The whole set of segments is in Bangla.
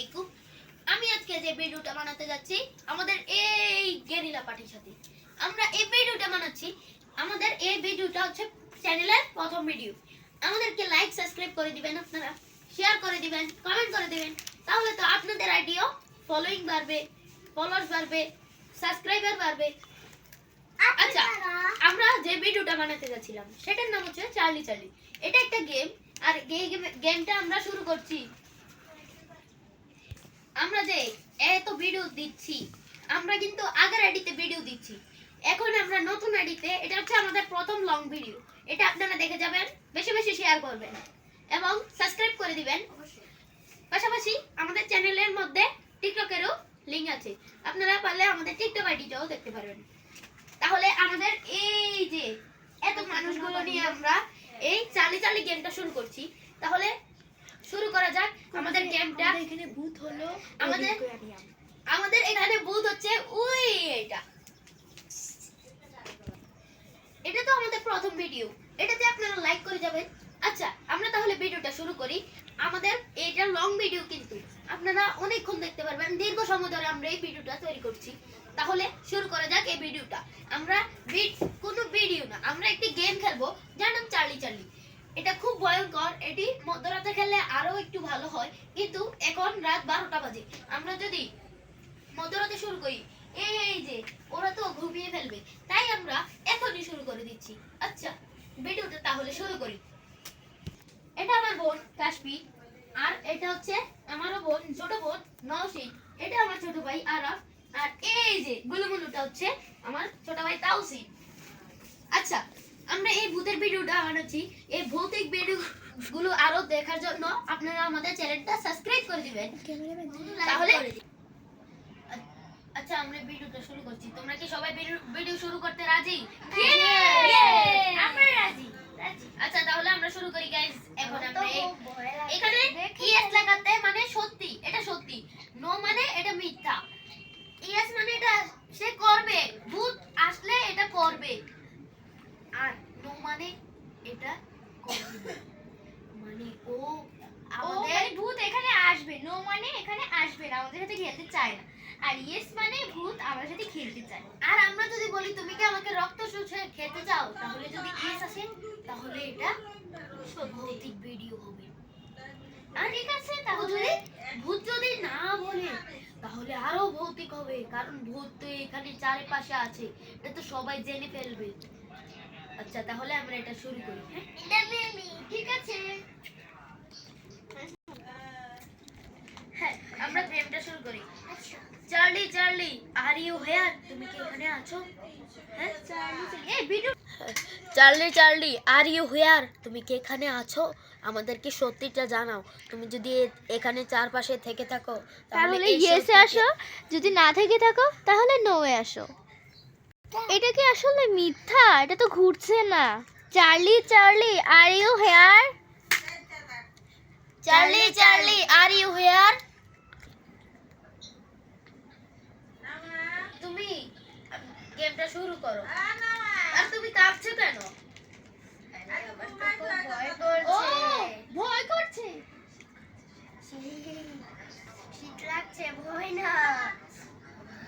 আলাইকুম। আমি আজকে যে ভিডিওটা বানাতে যাচ্ছি আমাদের এই গেরিলা পার্টির সাথে। আমরা এই ভিডিওটা বানাচ্ছি আমাদের এই ভিডিওটা হচ্ছে চ্যানেলের প্রথম ভিডিও। আমাদেরকে লাইক সাবস্ক্রাইব করে দিবেন আপনারা শেয়ার করে দিবেন কমেন্ট করে দিবেন। তাহলে তো আপনাদের আইডিও ফলোইং বাড়বে ফলোয়ার্স বাড়বে সাবস্ক্রাইবার বাড়বে। আচ্ছা আমরা যে ভিডিওটা বানাতে যাচ্ছিলাম সেটার নাম হচ্ছে চার্লি চার্লি। এটা একটা গেম আর এই গেমটা আমরা শুরু করছি। আমরা যে এত ভিডিও দিচ্ছি আমরা কিন্তু আগের আইডিতে ভিডিও দিচ্ছি। এখন আমরা নতুন আইডিতে এটা হচ্ছে আমাদের প্রথম লং ভিডিও এটা আপনারা দেখে যাবেন বেশি বেশি শেয়ার করবেন এবং সাবস্ক্রাইব করে দিবেন। পাশাপাশি আমাদের চ্যানেলের মধ্যে টিকটকেরও লিংক আছে। আপনারা পারলে আমাদের টিকটক আইডিটাও দেখতে পারবেন। তাহলে আমাদের এই যে এত মানুষগুলো নিয়ে আমরা এই চালি চালি গেমটা শুরু করছি। তাহলে শুরু করা যাক। আমাদের গেমটা এখানে ভূত হলো। আমাদের আমাদের এখানে বুথ হচ্ছে ওই এটা এটা তো আমাদের প্রথম ভিডিও এটাতে আপনারা লাইক করে যাবেন। আচ্ছা আমরা তাহলে ভিডিওটা শুরু করি। আমাদের এটা লং ভিডিও কিন্তু। আপনারা অনেকক্ষণ দেখতে পারবেন। দীর্ঘ সময় ধরে আমরা এই ভিডিওটা তৈরি করছি। তাহলে শুরু করা যাক এই ভিডিওটা আমরা কোনো ভিডিও না। আমরা একটি গেম খেলব। যার নাম চার্লি চার্লি এটা খুব ভয়ঙ্কর। এটি মধ্যরাতে খেললে আরও একটু ভালো হয়। কিন্তু এখন রাত বারোটা বাজে। আমরা যদি মধ্যরাতে শুরু করি, এই এই যে, ওরা তো ঘুমিয়ে ফেলবে। তাই আমরা এখনই শুরু করে দিচ্ছি। আচ্ছা ভিডিওটা তাহলে শুরু করি। এটা আমার বোন কাশপি আর এটা হচ্ছে আমারও বোন, ছোট বোন নওশিন। এটা আমার ছোট ভাই আরাফ। আর এই যে, গুলুমুলুটা হচ্ছে আমার ছোট ভাই তাওসিন। আমরা এই ভূতের ভিডিওটা বানাচ্ছি। এই ভৌতিক ভিডিও গুলো আরও দেখার জন্য আপনারা আমাদের চ্যানেলটা সাবস্ক্রাইব করে দিবেন। তাহলে আচ্ছা আমরা ভিডিওটা শুরু করছি। তোমরা কি সবাই ভিডিও- শুরু করতে রাজি? আমরা রাজি। আচ্ছা তাহলে আমরা শুরু করি গাইস এখন আমরা এখানে ইয়েস লাগাতে মানে সত্যি এটা সত্যি। নো মানে এটা মিথ্যা। ইয়েস মানে এটা সে করবে। ভূত আসলে এটা করবে। মানে এটা মানে ও আমাদের মানে ভূত এখানে আসবে নো মানে এখানে আসবে না আমাদের সাথে খেলতে চায় না। আর ইয়েস মানে ভূত আমাদের সাথে খেলতে চায়। আর আমরা যদি বলি তুমি কি আমাকে রক্ত শুষে খেতে চাও? তাহলে যদি ইয়েস আসে তাহলে এটা ভৌতিক ভিডিও হবে। আর ঠিক আছে তাহলে ভূত যদি না বলে তাহলে আরও ভৌতিক হবে। কারণ ভূত তো এখানে চারিপাশে আছে। এটা তো সবাই জেনে ফেলবে। আচ্ছা তাহলে আমরা এটা শুরু করি হ্যাঁ? ঠিক আছে। হ্যাঁ আমরা গেমটা শুরু করি। Charlie Charlie are you here? তুমি কি এখানে আছো? হ্যাঁ? এই video Charlie Charlie are you here? তুমি কি এখানে আছো? আমাদেরকে সত্যিটা জানাও। তুমি যদি এখানে চারপাশে থেকে থাকো তাহলে ইয়েসে আসো। যদি না থেকে থাকো তাহলে নোয়ে আসো। এটা কি আসলে মিথ্যা? এটা তো ঘুরছে না। Charlie Charlie are you here Charlie Charlie are you here তুমি গেমটা শুরু করো। আর তুমি কাঁপছো কেন? ভয় করছে। শীত লাগছে ভয় না।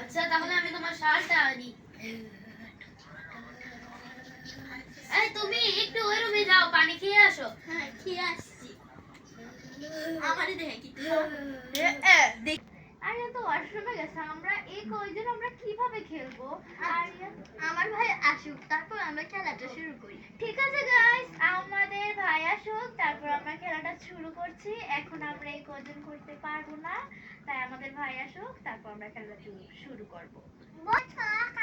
আচ্ছা তাহলে আমি তোমার শালটা আনি। এই তুমি একটু ওই রুমে যাও পানি খেয়ে আসো। হ্যাঁ খেয়ে আসছি। আমারই দেখে কি ওয়াশরুমে গেছে আমরা এই কয়জন আমরা কীভাবে খেলব? আর আমার ভাই আসুক তারপর আমরা খেলাটা শুরু করি। ঠিক আছে গাইস আমাদের ভাই আসুক তারপর আমরা খেলাটা শুরু করছি। এখন আমরা এই কজন করতে পারব না তাই আমাদের ভাই আসুক তারপর আমরা খেলাটা শুরু- শুরু করব।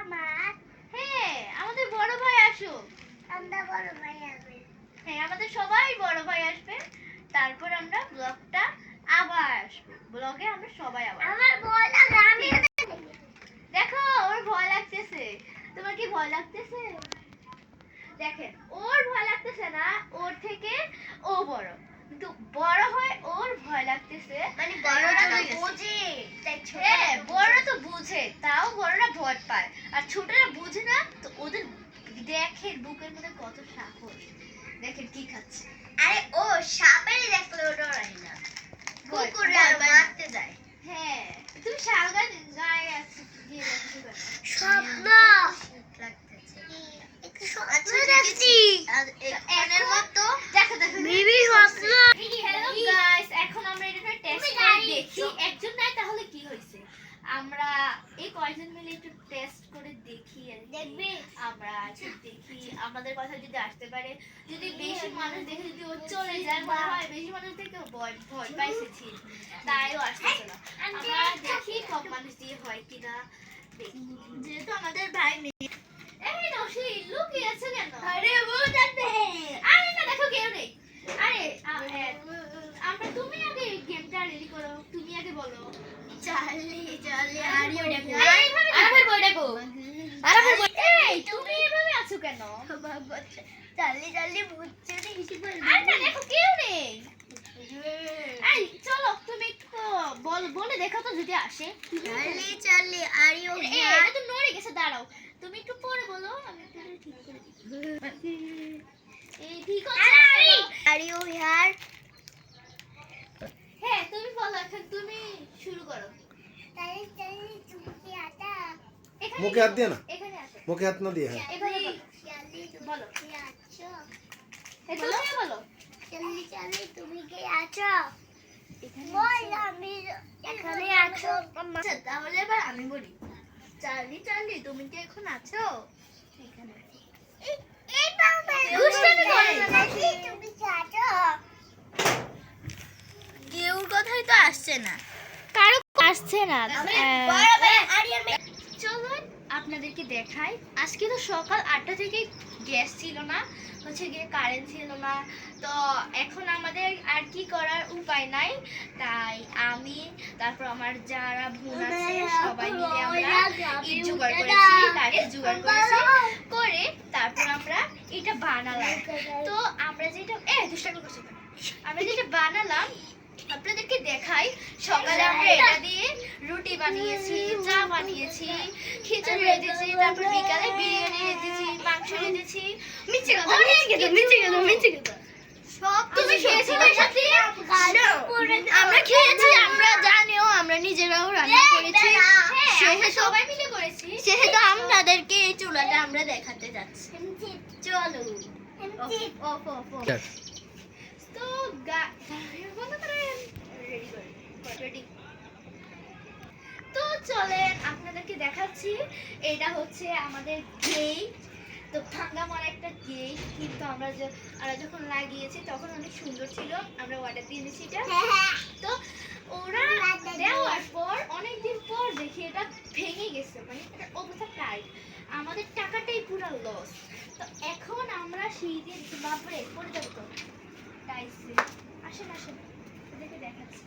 আমার। হ্যাঁ আমাদের বড় ভাই আসুক। আমরা বড় ভাই আসবে। হ্যাঁ আমাদের সবাই বড় ভাই আসবে। তারপর আমরা ব্লগটা আবার আসব ব্লগে আমরা সবাই আবার আমার ভয় লাগে আমি দেখো ওর ভয় লাগতেছে। তোমার কি ভয় লাগতেছে? দেখেন ওর ভয় লাগতেছে না ওর থেকে ও বড়। কিন্তু বড় হয় ওর ভয় লাগতেছে। মানে বড়রা তো হ্যাঁ বড়রা তো বুঝে তাও বড়রা ভয় পায়। আর ছোটরা বুঝে না তো ওদের দেখে বুকের মধ্যে কত সাহস। দেখেন কি খাচ্ছে। আরে ও সাপের দেখলে ডরাই না। ভয় করে আর মারতে যায় হ্যাঁ তুমি শাল গান গায়ে আছো দিয়ে রাখতে পারো স্বপ্ন। লাগতেছে স্বপ্ন দেখছি। এখানের মতো দেখো দেখো Baby স্বপ্ন। হ্যালো গাইস এখন আমরা এটা টেস্ট তুমি করে গাড়ি দেখি একজন নাই তাহলে কি হয়েছে আমরা এই কয়জন মিলে একটু টেস্ট করে দেখি আর কি। দেখবে? আমরা একটু দেখি আমাদের কথা যদি আসতে পারে যদি বেশি মানুষ দেখে যদি ও চলে যায় মনে হয় বেশি মানুষ থেকে ভয় ভয় পাইছে তাইও আসতেছে না। আমরা দেখি কম মানুষ দিয়ে হয় কিনা দেখি। যেহেতু আমাদের ভাই মেয়ে। এই কেন? আরে ও আরে না দেখো কেউ নেই। আরে আমরা তুমি আগে গেমটা রেডি করো তুমি আগে বলো। চালি চালি আরিও দেখো। আরে এইভাবে আরে বই দেখো আরে এই তুমি এভাবে কেন? বুঝছে আরে দেখো কেউ নেই। চলো তুমি একটু বল বলে দেখো তো যদি আসে। চালি চালি আরিও এই, এটা তো নড়ে গেছে দাঁড়াও। তুমি একটু পরে বলো আমি ঠিক করে এই ঠিক আছে। Are you here? হ্যাঁ তুমি বলো এখন তুমি শুরু করো। মুখে হাত দিয়ে না? মুখে হাত না দিয়ে হ্যাঁ। এভাবে বলো। চালি বলো। তুমি কি আছো এই তুমি বলো চালি চালি তুমি কি আছো এখানে বল। আমি এখানে আছো। আচ্ছা তাহলে এবার আমি বলি। চার্লি চার্লি তুমি কি এখন আছো? এখানে এই বাবা দুষ্টামি করে না, চালি তুমি কি আছো? কেউ কথাই তো আসছে না। কারও আসছে না। চলুন। আপনাদেরকে দেখাই। আজকে তো সকাল আটটা থেকে গ্যাস ছিল না, হচ্ছে গিয়ে কারেন্ট ছিল না। তো এখন আমাদের আর কি করার উপায় নাই। তাই আমি, তারপর আমার যারা বোন আছে, সবাই মিলে আমরা ইট জোগাড় করেছি লাঠি জোগাড় করেছি, করে তারপর আমরা এটা বানালাম। তো আমরা যেটা এ দুষ্টামি করছি আমরা যেটা বানালাম আপনাদেরকে দেখাই সকালে আমরা এটা দিয়ে রুটি বানিয়েছি চা বানিয়েছি খিচুড়ি রেঁধেছি তারপর বিকালে বিরিয়ানি রেঁধেছি মাংস রেঁধেছি মিচে কথা মিথ্যে কথা, মিথ্যে কথা। সব তুমি খেয়েছিলে এর সাথে আমরা খেয়েছি আমরা জানিও আমরা নিজেরাও রান্না করেছি। হ্যাঁ সেহেতু সবাই মিলে করেছি। সেহেতু আপনাদেরকে এই চুলাটা আমরা দেখাতে যাচ্ছি। চলো তো গা- বন্ধ করেন রেডি করেন রেডি তো চলেন, আপনাদেরকে দেখাচ্ছি। এটা হচ্ছে আমাদের গেট তো ভাঙ্গা মারা একটা গেট কিন্তু আমরা আমরা যখন লাগিয়েছি, তখন অনেক সুন্দর ছিল। আমরা অর্ডার দিয়ে দিয়েছি এটা। তো ওরা দেওয়ার পর, অনেকদিন পর দেখি এটা ভেঙে গেছে। মানে এটা অবস্থা টাইট আমাদের টাকাটাই পুরো লস তো এখন আমরা সেই দিন বাপরে পড়ে যাব তো টাইসে আসেন। আসেন দেখাচ্ছি।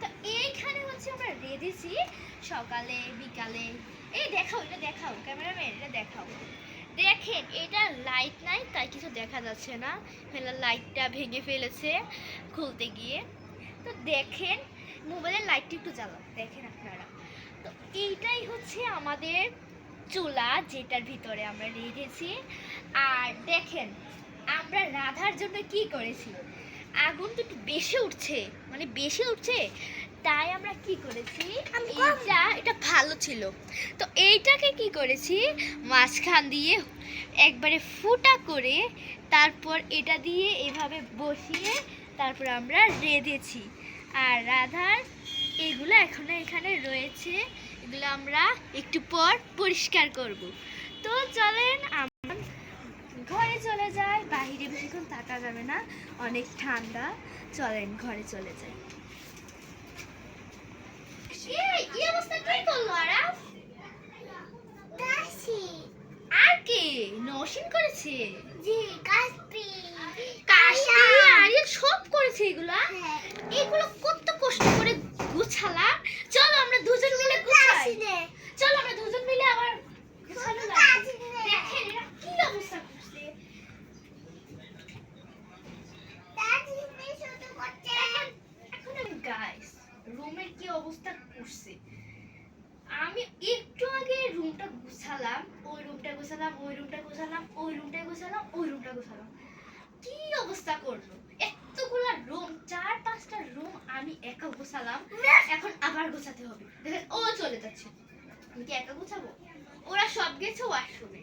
তো এইখানে হচ্ছে আমরা রেঁধেছি সকালে, বিকালে। এই দেখাও, এটা দেখাও, ক্যামেরাম্যান, এটা দেখাও। দেখেন, এটা লাইট নাই, তাই কিছু দেখা যাচ্ছে না। ফেলে লাইটটা ভেঙে ফেলেছে খুলতে গিয়ে। তো দেখেন মোবাইলের লাইটটা একটু জ্বালাও। দেখেন আপনারা। তো এইটাই হচ্ছে আমাদের চুলা, যেটার ভিতরে আমরা রেখেছি। আর দেখেন, আমরা রাধার জন্য কি করেছি? আগুন তো একটু বেশি উঠছে মানে বেশি উঠছে তাই আমরা কি করেছি? এইটা এটা ভালো ছিল। তো এইটাকে কি করেছি? মাঝখান দিয়ে একবারে ফুটা করে তারপর এটা দিয়ে এভাবে বসিয়ে তারপর আমরা রেঁধেছি। আর রাধার এগুলো এখনও এখানে রয়েছে এগুলো আমরা একটু পর পরিষ্কার করব। তো চলেন চলে যাই বাহিরে বেশিক্ষণ থাকা যাবে না অনেক ঠান্ডা। চলেন ঘরে চলে যাই। কি অবস্থা কি করল আরাফ? আর কে? নসিন করেছে? জি কাস্পি কাশি আরিয়ান। সব করেছে এগুলা? এগুলো কত কষ্ট করে গুছালাম চলো আমরা দুজন মিলে গুছাই চলো আমরা দুজন মিলে আবার গুছানো লাগবে দেখেন এরা কি অবস্থা করছে এখন আমি গাইস রুমের কি অবস্থা করছে আমি একটু আগে রুমটা গুছালাম ওই রুমটা গুছালাম ওই রুমটা গুছালাম ওই রুমটা গুছালাম ওই রুমটা গুছালাম। কি অবস্থা করল? এত এতগুলা রুম চার পাঁচটা রুম আমি একা গোছালাম। এখন আবার গোছাতে হবে। দেখেন ও চলে যাচ্ছে। আমি কি একা গোছাবো? ওরা সব গেছে ওয়াশরুমে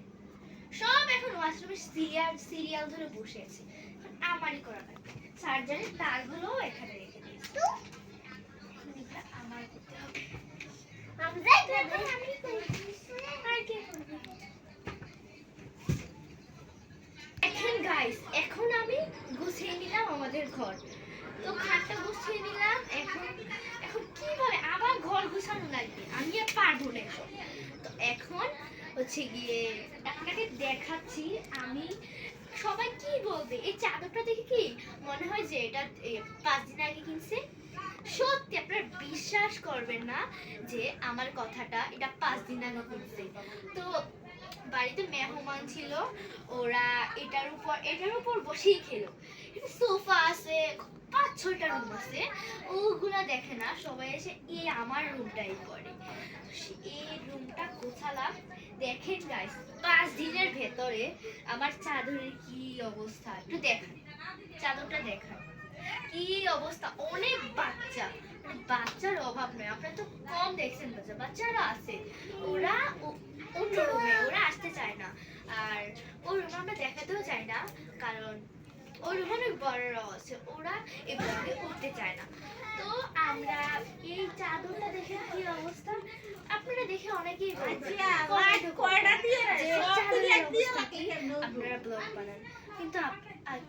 সব এখন ওয়াশরুমে সিরিয়াল সিরিয়াল ধরে বসে আছে। এখন আমারই করা লাগবে। চার্জারের তারগুলো এখানে রেখে দিয়েছি। আমার করতে হবে। আর এখন গাইস এখন আমি গুছিয়ে নিলাম আমাদের ঘর। তো খাটটা গুছিয়ে নিলাম, এখন এখন কীভাবে আবার ঘর গুছানো লাগবে? আমি আর পারব না এসব। তো এখন হচ্ছে গিয়ে আপনাকে দেখাচ্ছি আমি সবাই কি বলবে? এই চাদরটা দেখে কি মনে হয় যে এটা পাঁচ দিন আগে কিনছে? সত্যি আপনারা বিশ্বাস করবেন না যে আমার কথাটা এটা পাঁচ দিন আগে কিনছে। তো বাড়িতে মেহমান ছিল, ওরা এটার উপর এটার উপর বসেই খেলো। সোফা আছে, পাঁচ ছয়টা রুম আছে, ওগুলা দেখে না, সবাই এসে এ আমার রুমটাই করে। এই রুমটা গোছালাম, দেখেন গাইস পাঁচ দিনের ভেতরে আমার চাদরের কি অবস্থা? একটু দেখান, চাদরটা দেখান। কি অবস্থা? অনেক বাচ্চা মানে বাচ্চার অভাব নয়, আপনারা তো কম দেখছেন বাচ্চা, বাচ্চারা আছে। ওরা অন্য রুমে ওরা আসতে চায় না। আর ওই রুমে আমরা দেখাতেও চাই না কারণ ওই রুমে অনেক বড়রাও আছে ওরা এগুলোকে উঠতে চায় না। তো আমরা এই চাদরটা দেখে কি অবস্থা? আপনারা দেখে অনেকেই কি? আপনারা ব্লগ বানান। কিন্তু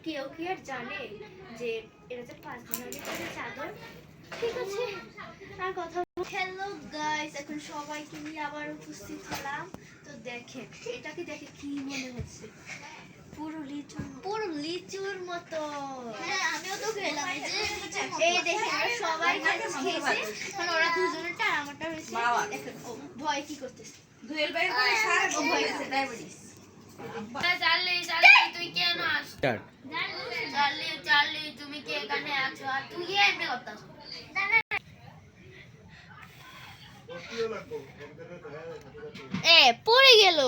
কেউ কি আর জানে যে এটা যে পাঁচ দিন আগে চাদর? ঠিক আছে আর কথা হ্যালো গাইস এখন সবাইকে নিয়ে আবার উপস্থিত হলাম। তো দেখেন এটাকে দেখে কি মনে হচ্ছে? পুরো লিচু পুরো লিচুর মতো। হ্যাঁ আমিও তো খেলাম এই যে এই দেখেন সবাই খেয়েছে কারণ ওরা দুজনেরটা আর আমারটা হয়েছে দেখেন ও ভয় কি করতেছে? দুয়েল বাইর করে সারা ও হয়ে গেছে ডায়াবেটিস তুই কেন আস চার্লি চার্লি তুমি কি এখানে আছো? আর তুই এমনি করতাস এ পড়ে গেল।